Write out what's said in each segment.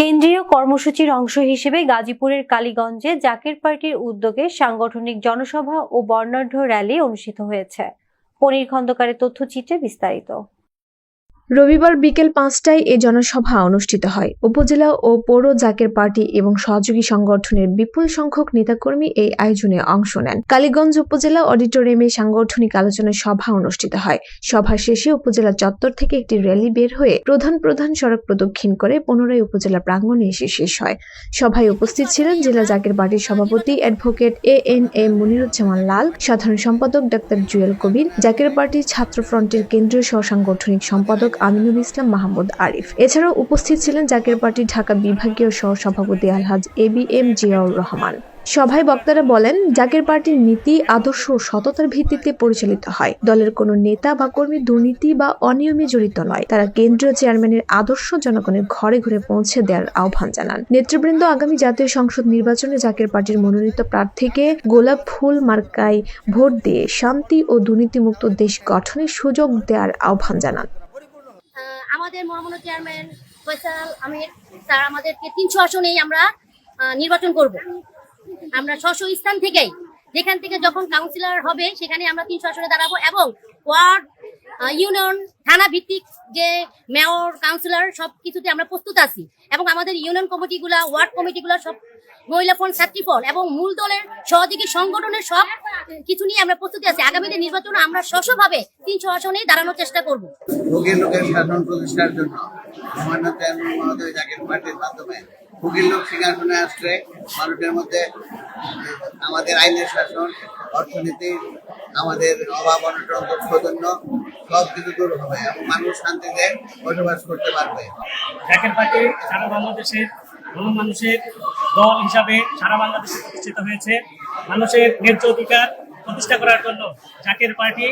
কেন্দ্রীয় কর্মসূচির অংশ হিসেবে গাজীপুরের কালীগঞ্জে জাকের পার্টির উদ্যোগে সাংগঠনিক জনসভা ও বর্ণাঢ্য র্যালি অনুষ্ঠিত হয়েছে। পনির খন্দকারের তথ্যচিত্রে বিস্তারিত। রবিবার বিকেল পাঁচটায় এ জনসভা অনুষ্ঠিত হয়। উপজেলা ও পৌর জাকের পার্টি এবং সহযোগী সংগঠনের বিপুল সংখ্যক নেতাকর্মী এই আয়োজনে অংশ নেন। কালীগঞ্জ উপজেলা অডিটোরিয়ামে সাংগঠনিক আলোচনা সভা অনুষ্ঠিত হয়। সভা শেষে উপজেলা চত্বর থেকে একটি র্যালি বের হয়ে প্রধান প্রধান সড়ক প্রদক্ষিণ করে পুনরায় উপজেলা প্রাঙ্গণে এসে শেষ হয়। সভায় উপস্থিত ছিলেন জেলা জাকের পার্টির সভাপতি advocate A N M Moniruzzaman Lal, সাধারণ সম্পাদক ডাক্তার জুয়েল কবির, জাকের পার্টির ছাত্র ফ্রন্টের কেন্দ্রীয় সহসাংগঠনিক সম্পাদক আমিনুল ইসলাম, মাহমুদ আরিফ। এছাড়াও উপস্থিত ছিলেন জাকের পার্টির ঢাকা বিভাগীয় সহ সভাপতি আলহাজ A B M Ziaur Rahman. সভায় বক্তারা বলেন, জাকের পার্টির নীতি, আদর্শ ও সততার ভিত্তিতে পরিচালিত হয়। দলের কোনো নেতা বা কর্মী দুর্নীতি বা অনিয়মে জড়িত নয়। তারা কেন্দ্রীয় চেয়ারম্যানের আদর্শ জনগণের ঘরে ঘরে পৌঁছে দেওয়ার আহ্বান জানান। নেতৃবৃন্দ আগামী জাতীয় সংসদ নির্বাচনে জাকের পার্টির মনোনীত প্রার্থীকে গোলাপ ফুল মার্কায় ভোট দিয়ে শান্তি ও দুর্নীতিমুক্ত দেশ গঠনের সুযোগ দেওয়ার আহ্বান জানান। আমাদের মহামান্য চেয়ারম্যান ফয়সাল আমির স্যার আমাদেরকে তিনশো আসনেই আমরা নির্বাচন করব। আমরা ছশো স্থান থেকেই যেখান থেকে যখন কাউন্সিলর হবে সেখানে আমরা তিনশো আসনে দাঁড়াবো এবং ওয়ার্ড ইউনিয়ন থানা ভিত্তিক যে মেয়র কাউন্সিলর সব কিছুতে আমরা প্রস্তুত আছি। এবং আমাদের ইউনিয়ন কমিটিগুলা ওয়ার্ড কমিটিগুলো সব মহিলা ফোন এবং মূল দলের সহযোগী সংগঠনের সব কিছু নিয়ে আমরা প্রস্তুতি আছি। আগামীতে নির্বাচন আমরা স্বস্বভাবে তিনশো আসনেই দাঁড়ানোর চেষ্টা করব। ভোগের লোকের শাসন প্রতিষ্ঠার জন্য লোক সিংহাসনে মানুষের মধ্যে আমাদের আইনের শাসন, অর্থনীতি আমাদের অভাব অনটন সৌজন্য সব কিছু দূর হবে এবং মানুষ শান্তিতে বসবাস করতে পারবে। জাকের পার্টি সারা বাংলাদেশের গণমানুষের দল হিসাবে সারা বাংলাদেশে প্রতিষ্ঠিত হয়েছে। মানুষের ন্যায্য অধিকার প্রতিষ্ঠা করার জন্য জাকের পার্টি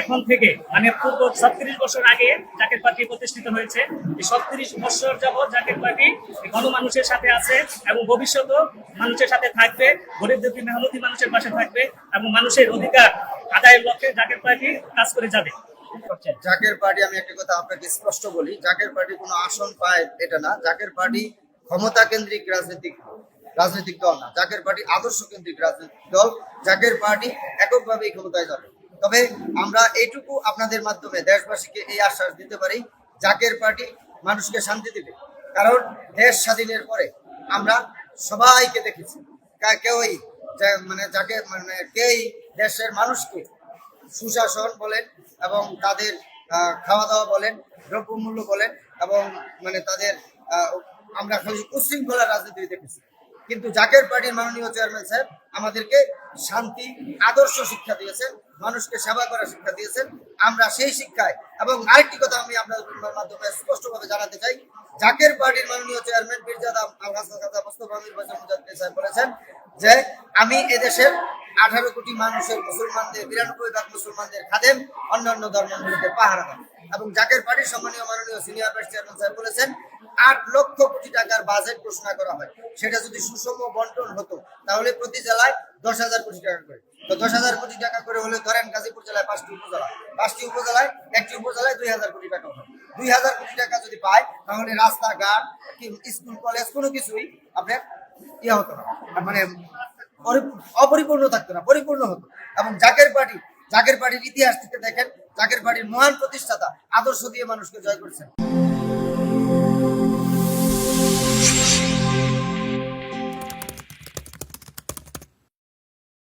এখন থেকে মানে পূর্ব ছত্রিশ বছর আগে জাকের পার্টি প্রতিষ্ঠিত হয়েছে। এই ছত্রিশ বছর যাবৎ জাকের পার্টি গণমানুষের সাথে আছে এবং ভবিষ্যতেও মানুষের সাথে থাকবে, গরিব দুঃখী, মেহনতি মানুষের পাশে থাকবে এবং মানুষের অধিকার আদায়ের লক্ষ্যে জাকের পার্টি কাজ করে যাবে। জাকের পার্টি, আমি একটা কথা আপনাকে স্পষ্ট বলি, জাকের পার্টি কোনো আসন পায় এটা না, জাকের পার্টি ক্ষমতা কেন্দ্রিক রাজনৈতিক রাজনৈতিক দল না, জাকের পার্টি আদর্শ কেন্দ্রিক রাজনৈতিক দল, জাকের পার্টি ক্ষমতায় যাবে। তবে আমরা এইটুকু আপনাদের মাধ্যমে, দেশবাসীকে এই আশ্বাস দিতে পারি, জাকের পার্টি মানুষকে শান্তি দিবে। কারণ দেশ স্বাধীনের পরে আমরা সবাইকে দেখেছি। কেউই মানে যাকে মানে কেই দেশের মানুষকে সুশাসন বলেন এবং তাদের খাওয়া দাওয়া বলেন দ্রব্যমূল্য বলেন এবং মানে তাদের আমরা খালি উশৃঙ্খলা রাজনীতি দেখেছি কিন্তু জাকের পার্টির মাননীয় চেয়ারম্যান সাহেব আমাদেরকে শান্তি আদর্শ শিক্ষা দিয়েছেন মানুষকে সেবা করার শিক্ষা দিয়েছেন আমরা সেই শিক্ষায় এবং আরেকটি কথা আমি আপনাদের মাধ্যমে স্পষ্টভাবে জানাতে চাই জাকের পার্টির মাননীয় চেয়ারম্যান সাহেব বলেছেন যে আমি এদেশের আঠারো কোটি মানুষের মুসলমানদের, বিরানব্বই ভাগ মুসলমানদের খাদেম অন্যান্য ধর্মাবলম্বীদের পাহারা দেন এবং জাকের পার্টির সম্মানীয় মাননীয় সিনিয়র ভাইস চেয়ারম্যান সাহেব বলেছেন, আট লক্ষ কোটি টাকার বাজেট ঘোষণা করা হয়। সেটা যদি সুষম বন্টন হতো, তাহলে প্রতি জেলায় দশ হাজার কোটি টাকা করে। তো দশ হাজার কোটি টাকা করে হলে ধরেন গাজীপুর জেলায় পাঁচটি উপজেলা, পাঁচটি উপজেলায়, একটি উপজেলায় দুই হাজার কোটি টাকা হয়। দুই হাজার কোটি টাকা যদি পায়, তাহলে রাস্তাঘাট স্কুল, কলেজ কোনো কিছুই আপনার ইয়ে হতো না। মানে অপরিপূর্ণ থাকতো না, পরিপূর্ণ হতো। এবং জাকের পার্টি জাকের পার্টির ইতিহাস থেকে দেখেন, জাকের পার্টির মহান প্রতিষ্ঠাতা, আদর্শ দিয়ে মানুষকে জয় করেছেন।